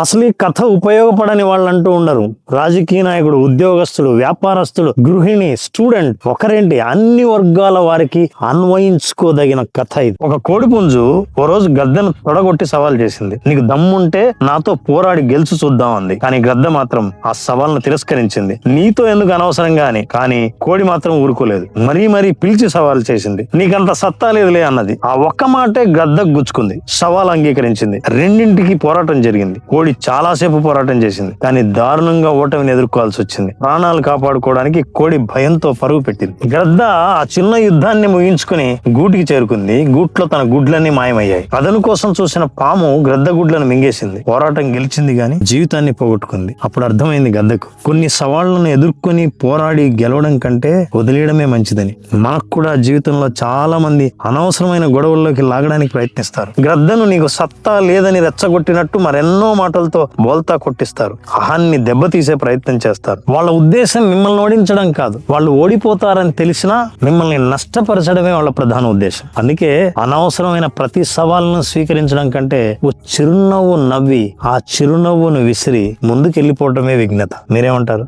అసలు ఈ కథ ఉపయోగపడని వాళ్ళు అంటూ ఉండరు. రాజకీయ నాయకుడు ఉద్యోగస్తుడు వ్యాపారస్తుడు గృహిణి స్టూడెంట్ ఒకరేంటి? అన్ని వర్గాల వారికి అన్వయించుకోదగిన కథ ఇది. ఒక కోడిపుంజు ఓ రోజు గద్దెను తొడగొట్టి సవాల్ చేసింది. నీకు దమ్ముంటే నాతో పోరాడి గెలుచు చూద్దాం అంది కానీ గద్దె మాత్రం ఆ సవాల్ను తిరస్కరించింది. నీతో ఎందుకు అనవసరంగా అని. కానీ కోడి మాత్రం ఊరుకోలేదు. మరీ మరీ పిలిచి సవాల్ చేసింది. నీకంత సత్తా లేదులే అన్నది. ఆ ఒక్క మాటే గద్దకు గుచ్చుకుంది. సవాల్ అంగీకరించింది. రెండింటికి పోరాటం జరిగింది. కోడి చాలాసేపు పోరాటం చేసింది. కానీ దారుణంగా ఓటమిని ఎదుర్కోవాల్సి వచ్చింది. ప్రాణాలు కాపాడుకోవడానికి కోడి భయంతో పరుగు పెట్టింది. గ్రద్ద ఆ చిన్న యుద్ధాన్ని ముగించుకుని గూటికి చేరుకుంది. గూట్లో తన గుడ్లన్నీ మాయమయ్యాయి. అదను కోసం చూసిన పాము గ్రద్ద గుడ్లను మింగేసింది. పోరాటం గెలిచింది గాని జీవితాన్ని పోగొట్టుకుంది. అప్పుడు అర్థమైంది గద్దకు. కొన్ని సవాళ్ళను ఎదుర్కొని పోరాడి గెలవడం కంటే వదిలేయడమే మంచిదని. మనకు కూడా జీవితంలో చాలా మంది అనవసరమైన గొడవల్లోకి లాగడానికి ప్రయత్నిస్తారు. గ్రద్దను నీకు సత్తా లేదని రెచ్చగొట్టినట్టు మరెన్నో మాటలతో బోల్తా కొట్టిస్తారు. అహాన్ని దెబ్బతీసే ప్రయత్నం చేస్తారు. వాళ్ళ ఉద్దేశం మిమ్మల్ని ఓడించడం కాదు. వాళ్ళు ఓడిపోతారని తెలిసినా మిమ్మల్ని నష్టపరచడమే వాళ్ళ ప్రధాన ఉద్దేశం. అందుకే అనవసరమైన ప్రతి సవాల్ను స్వీకరించడం కంటే ఓ చిరునవ్వు నవ్వి ఆ చిరునవ్వును విసిరి ముందుకెళ్ళిపోవటమే విఘ్నత. మీరేమంటారు?